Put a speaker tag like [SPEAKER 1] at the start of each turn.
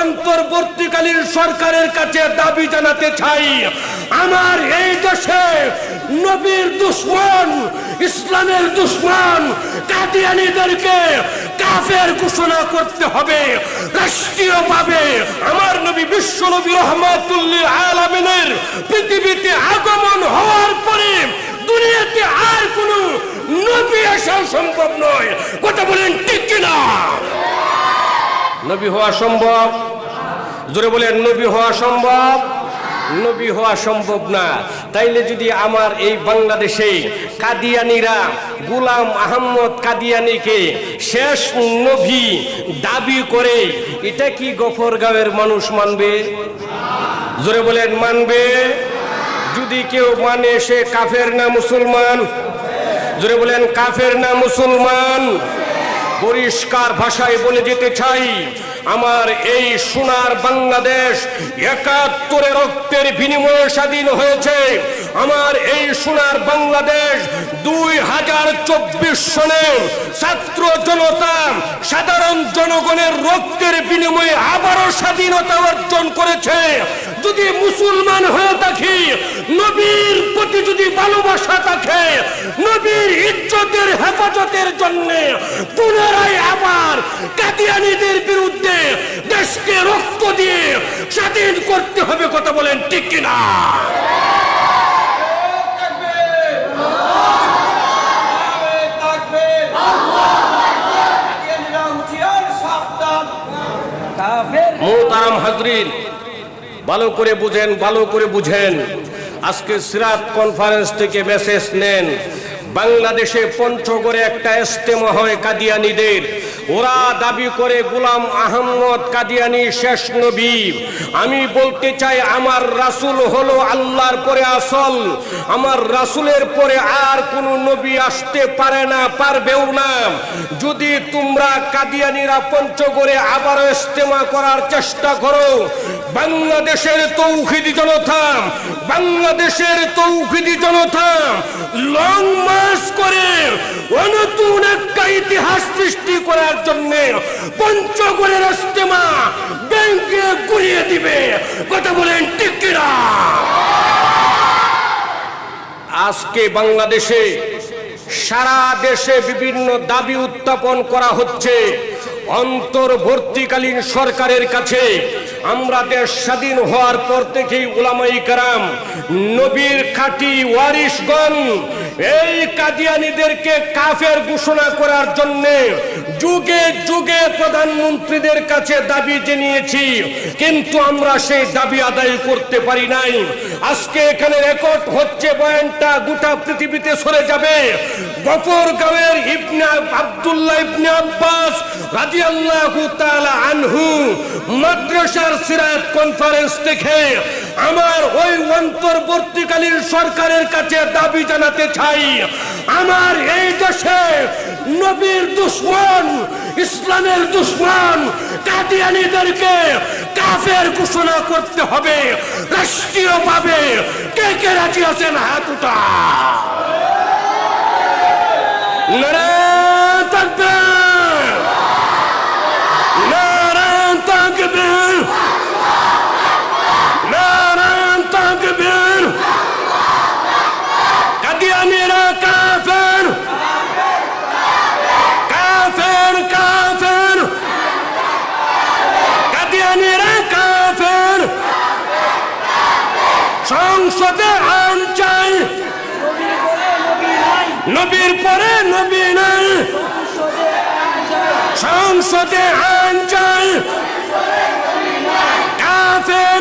[SPEAKER 1] অন্তর্বর্তীকালীন সরকারের কাছে দাবি জানাতে চাই, আমার এই দেশে নবীর দুশ্মন, ইসলামের দুশ্মন, কাদিয়ানিদেরকে কাফের ঘোষণা করতে হবে। রাষ্ট্রীয়ভাবে আমার নবী বিশ্ব নবী রহমাতুল্লিল আলামিনের পৃথিবীতে আগমন হওয়ার পরে দুনিয়াতে আর কোন নবী আসা সম্ভব নয়। কথা বলেন নবী হওয়া সম্ভব? জোরে বলেন, নবী হওয়া সম্ভব? নবী হওয়া সম্ভব না। তাইলে যদি আমার এই বাংলাদেশে কাদিয়ানিরা গুলাম আহম্মদ কাদিয়ানিকে শেষ নবী দাবি করে, এটা কি গফরগাঁওয়ের মানুষ মানবে? জোরে বলেন, মানবে? যদি কেউ মানে সে কাফের না মুসলমান? জোরে বলেন, কাফের না মুসলমান? পরিষ্কার ভাষায় বলে যেতে চাই, আমার এই সোনার বাংলাদেশ একাত্তরে রক্তের বিনিময়ে স্বাধীন হয়েছে। আমার এই সোনার বাংলাদেশ দুই হাজার চব্বিশ সনে ছাত্র জনতা, সাধারণ জনগণের রক্তের বিনিময়ে আবারও স্বাধীনতা অর্জন করেছে। যদি মুসলমান হয়ে থাকি নবীর প্রতি যদি ভালোবাসা থাকে নবীর ইজ্জতের হেফাজতের জন্য পুনরায় আবার কাদিয়ানিদের বিরুদ্ধে দেশকে রক্ত দিয়ে স্বাধীন করতে হবে কথা বলেন ঠিক কিনা? মোহতারাম হাজরিন ভালো করে বুঝেন, ভালো করে বুঝেন। আজকে সিরাত কনফারেন্স থেকে মেসেজ নেন। বাংলাদেশে পঞ্চগড়ে একটা ইস্তেমা হয় কাদিয়ানিদের। ওরা দাবি করে, গোলাম আহম্মদ কাদিয়ানি শেষ নবী। আমি বলতে চাই, আমার রাসূল হলো আল্লাহর পরে আসল। আমার রাসূলের পরে আর কোনো নবী আসতে পারে না, পারবেও না। যদি তোমরা কাদিয়ানিরা পঞ্চগড়ে আবারও ইস্তেমা করার চেষ্টা করো বাংলাদেশের তৌহিদি জনতা, বাংলাদেশের তৌহিদি জনতা লং মার্চ করে নতুন একটা ইতিহাস সৃষ্টি করার জন্য পঞ্চগড়ের ইস্তেমা ব্যাংকে ঘুরিয়ে দিবে। কথা বলেন কিনা? আজকে বাংলাদেশে সারা দেশে বিভিন্ন দাবি উত্থাপন করা হচ্ছে। অন্তর্বর্তীকালীন সরকারের কাছে আমরা দেশ স্বাধীন হওয়ার পর থেকেই উলামাই কারাম, নবীর খাটি ওয়ারিশগণ, এই কাদিয়ানিদেরকে কাফের ঘোষণা করার জন্য যুগে যুগে প্রধানমন্ত্রীদের কাছে দাবি জানিয়েছি, কিন্তু আমরা সেই দাবি আদায় করতে পারি নাই। আজকে এখানে রেকর্ড হচ্ছে বয়ানটা গোটা পৃথিবীতে সরে যাবে। গফর গাঁয়ের ইবনে আব্দুল্লাহ ইবনে আব্বাস রাদিয়াল্লাহু তাআলা আনহু মাদ্রাসার সিরাত কনফারেন্স আমার ওই অন্তর্বর্তীকালীন সরকারের কাছে দাবি জানাতে চাই। আমার এই দেশে নবীর দুশ্মন, ইসলামের দুশ্মন, কাদিয়ানিদেরকে কাফের ঘোষণা করতে হবে। রাষ্ট্রীয়ভাবে কে কে রাজি আছেন হাত উঠা নারায়ণ তাকবীর নারায়ণ তাকবীর নারায়ণ তাকবীর কাদিয়ানিরা কাফের কাফের কাফের কাদিয়ানিরা কাফের সংসদে আইন চাই। নবীর পরে নবী নাই। সংসদে আইন চাই। কাফের